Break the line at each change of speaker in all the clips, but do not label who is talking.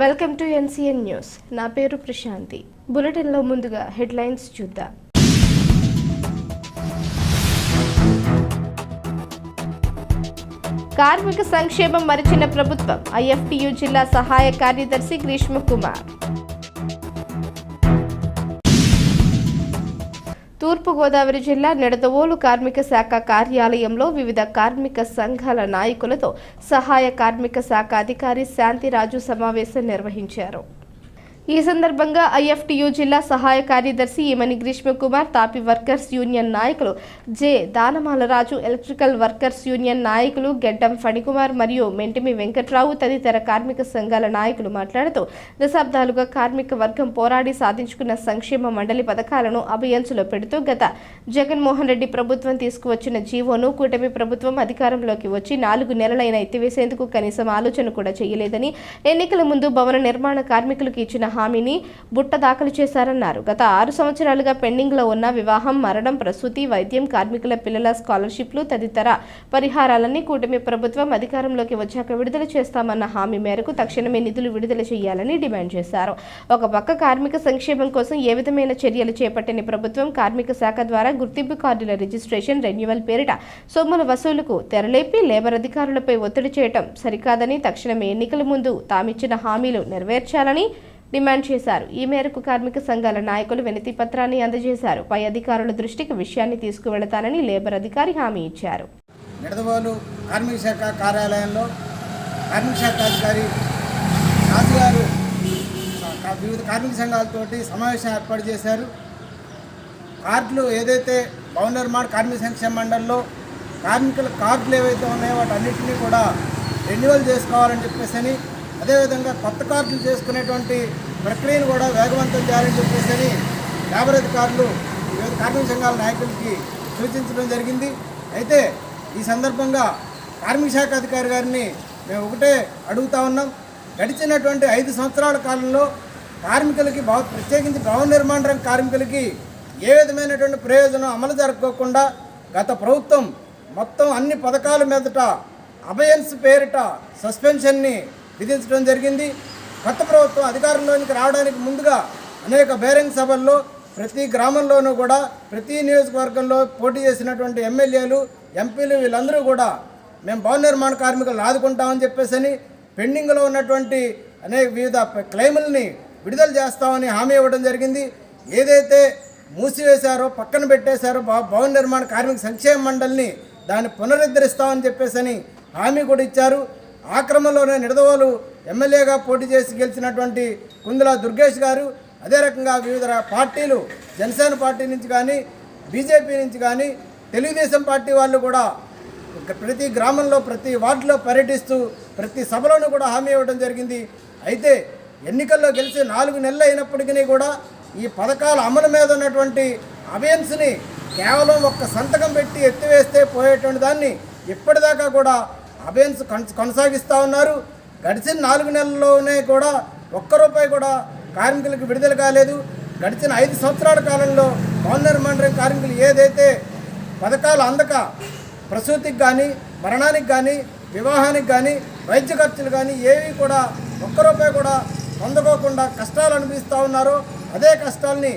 Welcome to NCN news. నా పేరు ప్రశాంతి. బులెటిన్లో ముందుగా హెడ్లైన్స్ చూద్దాం. కార్మిక సంక్షేమం మరిచిన ప్రభుత్వం ఐఎఫ్టియు జిల్లా సహాయ కార్యదర్శి గ్రీష్మ కుమార్. తూర్పుగోదావరి జిల్లా నిడదవోలు కార్మిక శాఖ కార్యాలయంలో వివిధ కార్మిక సంఘాల నాయకులతో సహాయ కార్మిక శాఖ అధికారి శాంతిరాజు సమావేశం నిర్వహించారు. ఈ సందర్భంగా ఐఎఫ్టియు జిల్లా సహాయ కార్యదర్శి ఈమని గ్రీష్మ కుమార్ తాపి వర్కర్స్ యూనియన్ నాయకులు J Danamalaraju electrical workers union నాయకులు గెడ్డం ఫణికుమార్ మరియు మెంటిమి వెంకట్రావు తదితర కార్మిక సంఘాల నాయకులు మాట్లాడుతూ దశాబ్దాలుగా కార్మిక వర్గం పోరాడి సాధించుకున్న సంక్షేమ మండలి పథకాలను అభయంచులో పెడుతూ గత జగన్మోహన్ రెడ్డి ప్రభుత్వం తీసుకువచ్చిన జీవోను కూటమి ప్రభుత్వం అధికారంలోకి వచ్చి నాలుగు నెలలైన ఎత్తివేసేందుకు కనీసం ఆలోచన కూడా చేయలేదని ఎన్నికల ముందు భవన నిర్మాణ కార్మికులకు ఇచ్చిన హామీని బుట్ట దాఖలు చేశారన్నారు. గత ఆరు సంవత్సరాలుగా పెండింగ్లో ఉన్న వివాహం మరణం ప్రసూతి వైద్యం కార్మికుల పిల్లల స్కాలర్షిప్లు తదితర పరిహారాలన్నీ కూటమి ప్రభుత్వం అధికారంలోకి వచ్చాక విడుదల చేస్తామన్న హామీ మేరకు తక్షణమే నిధులు విడుదల చేయాలని డిమాండ్ చేశారు. ఒక పక్క కార్మిక సంక్షేమం కోసం ఏ విధమైన చర్యలు చేపట్టని ప్రభుత్వం కార్మిక శాఖ ద్వారా గుర్తింపు కార్డుల రిజిస్ట్రేషన్ రెన్యువల్ పేరిట సొమ్ముల వసూలుకు తెరలేపి లేబర్ అధికారులపై ఒత్తిడి చేయటం సరికాదని తక్షణమే ఎన్నికల ముందు తామిచ్చిన హామీలు నెరవేర్చాలని డిమాండ్ చేశారు. ఈ మేరకు కార్మిక సంఘాల నాయకులు వినతి పత్రాన్ని అందజేశారు. పై అధికారుల దృష్టికి విషయాన్ని తీసుకువెళతానని లేబర్ అధికారి హామీ ఇచ్చారు.
నిడదవోలు కార్మిక శాఖ కార్యాలయంలో కార్మిక శాఖ అధికారి రాజు గారు వివిధ కార్మిక సంఘాలతోటి సమావేశం ఏర్పాటు చేశారు. కార్డులు ఏదైతే భవన నిర్మాణ కార్మిక సంక్షేమ మండలిలో కార్మికుల కార్డులు ఏవైతే ఉన్నాయో వాటి అన్నింటినీ కూడా రెన్యువల్ చేసుకోవాలని చెప్పేసి అని అదేవిధంగా కొత్త కార్డులు చేసుకునేటువంటి ప్రక్రియను కూడా వేగవంతం చేయాలని చెప్పేసి లేబర్ అధికారులు వివిధ కార్మిక సంఘాల నాయకులకి సూచించడం జరిగింది. అయితే ఈ సందర్భంగా కార్మిక శాఖ అధికారి గారిని మేము ఒకటే అడుగుతా ఉన్నాం. గడిచినటువంటి ఐదు సంవత్సరాల కాలంలో కార్మికులకి భవ ప్రత్యేకించి భవన నిర్మాణ రంగ కార్మికులకి ఏ విధమైనటువంటి ప్రయోజనం అమలు జరగకుండా గత ప్రభుత్వం మొత్తం అన్ని పథకాల మీదట అభయన్స్ పేరిట సస్పెన్షన్ని విధించడం జరిగింది. కొత్త ప్రభుత్వం అధికారంలోనికి రావడానికి ముందుగా అనేక బేరింగ్ సభల్లో ప్రతి గ్రామంలోనూ కూడా ప్రతి నియోజకవర్గంలో పోటీ చేసినటువంటి ఎమ్మెల్యేలు ఎంపీలు వీళ్ళందరూ కూడా మేము భవన నిర్మాణ కార్మికులను ఆదుకుంటామని చెప్పేసి పెండింగ్లో ఉన్నటువంటి అనేక వివిధ ప- క్లెయిముల్ని విడుదల చేస్తామని హామీ ఇవ్వడం జరిగింది. ఏదైతే మూసివేశారో పక్కన పెట్టేశారో భవ- భవన నిర్మాణ కార్మిక సంక్షేమ మండలిని దాన్ని పునరుద్ధరిస్తామని చెప్పేసి హామీ కూడా ఇచ్చారు. ఆ క్రమంలోనే నిడదవోలు ఎమ్మెల్యేగా పోటీ చేసి గెలిచినటువంటి కుందుల దుర్గేష్ గారు అదే రకంగా వివిధ పార్టీలు జనసేన పార్టీ నుంచి కానీ బీజేపీ నుంచి కానీ తెలుగుదేశం పార్టీ వాళ్ళు కూడా ప్రతి గ్రామంలో ప్రతి వార్డులో పర్యటిస్తూ ప్రతి సభలోనూ కూడా హామీ ఇవ్వడం జరిగింది. అయితే ఎన్నికల్లో గెలిచి నాలుగు నెలలు అయినప్పటికీ కూడా ఈ పథకాల అమలు మీద ఉన్నటువంటి అవేన్స్ని కేవలం ఒక్క సంతకం పెట్టి ఎత్తివేస్తే పోయేటువంటి దాన్ని ఇప్పటిదాకా కూడా అబేన్స్ కొనసాగిస్తూ ఉన్నారు. గడిచిన నాలుగు నెలల్లోనే కూడా ఒక్క రూపాయి కూడా కార్మికులకు విడుదల కాలేదు. గడిచిన ఐదు సంవత్సరాల కాలంలో భవన నిర్మాణ కార్మికులు ఏదైతే పథకాలు అందక ప్రసూతికి కానీ మరణానికి కానీ వివాహానికి కానీ వైద్య ఖర్చులు కానీ ఏవి కూడా ఒక్క రూపాయి కూడా పొందకోకుండా కష్టాలు అనిపిస్తూ ఉన్నారో అదే కష్టాల్ని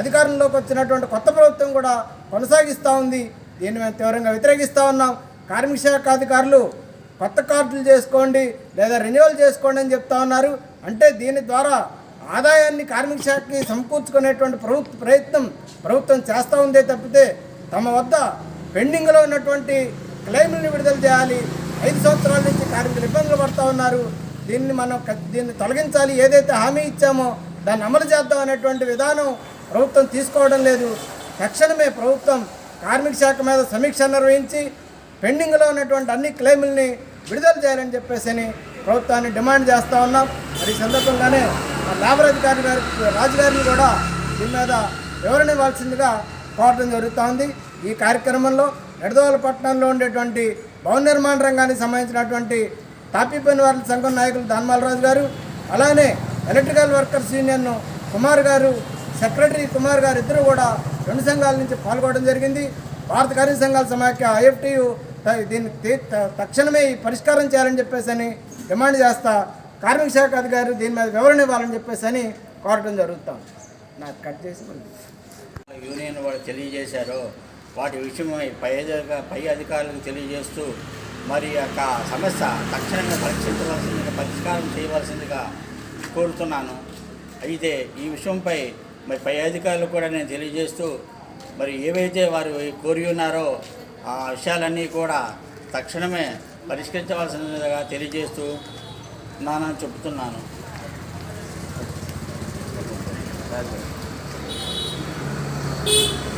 అధికారంలోకి వచ్చినటువంటి కొత్త ప్రభుత్వం కూడా కొనసాగిస్తూ ఉంది. దీన్ని మేము తీవ్రంగా వ్యతిరేకిస్తూ ఉన్నాం. కార్మిక శాఖ అధికారులు కొత్త కార్డులు చేసుకోండి లేదా రెన్యువల్ చేసుకోండి అని చెప్తా ఉన్నారు. అంటే దీని ద్వారా ఆదాయాన్ని కార్మిక శాఖకి సమకూర్చుకునేటువంటి ప్రభుత్వ ప్రయత్నం ప్రభుత్వం చేస్తూ ఉందే తప్పితే తమ వద్ద పెండింగ్లో ఉన్నటువంటి క్లెయిమ్లను విడుదల చేయాలి. ఐదు సంవత్సరాల నుంచి కార్మికులు ఇబ్బందులు పడుతూ ఉన్నారు. దీన్ని మనం దీన్ని తొలగించాలి. ఏదైతే హామీ ఇచ్చామో దాన్ని అమలు చేద్దాం అనేటువంటి విధానం ప్రభుత్వం తీసుకోవడం లేదు. తక్షణమే ప్రభుత్వం కార్మిక శాఖ మీద సమీక్ష నిర్వహించి పెండింగ్లో ఉన్నటువంటి అన్ని క్లెయిముల్ని విడుదల చేయాలని చెప్పేసి అని ప్రభుత్వాన్ని డిమాండ్ చేస్తూ ఉన్నాం. మరి ఈ సందర్భంగానే మా లేబర్ అధికారి గారి రాజుగారిని కూడా దీని మీద వివరణ ఇవ్వాల్సిందిగా కోరడం జరుగుతూ ఉంది. ఈ కార్యక్రమంలో ఎడదోల పట్టణంలో ఉండేటువంటి భవన నిర్మాణ రంగానికి సంబంధించినటువంటి తాపీ పని వారి సంఘం నాయకులు దాన్మాలరాజు గారు అలానే ఎలక్ట్రికల్ వర్కర్స్ యూనియన్ కుమార్ గారు సెక్రటరీ కుమార్ గారు ఇద్దరు కూడా రెండు సంఘాల నుంచి పాల్గొనడం జరిగింది. భారత కార్య సంఘాల సమాఖ్య ఐఎఫ్టీయు దీన్ని తక్షణమే ఈ పరిష్కారం చేయాలని చెప్పేసి అని డిమాండ్ చేస్తా కార్మిక శాఖ అధికారులు దీని మీద వివరణ ఇవ్వాలని చెప్పేసి అని కోరటం జరుగుతాం నాకు కట్ చేసి
యూనియన్ వాళ్ళు తెలియజేశారో. వాటి విషయమై పై పై అధికారులకు తెలియజేస్తూ మరి యొక్క సమస్య తక్షణంగా పరీక్షించవలసిందిగా పరిష్కారం చేయవలసిందిగా కోరుతున్నాను. అయితే ఈ విషయంపై మరి పై అధికారులు కూడా నేను తెలియజేస్తూ మరి ఏవైతే వారు కోరి ఉన్నారో ఆ విషయాలన్నీ కూడా తక్షణమే పరిష్కరించవలసిందిగా తెలియజేస్తూ నానని Thank
you.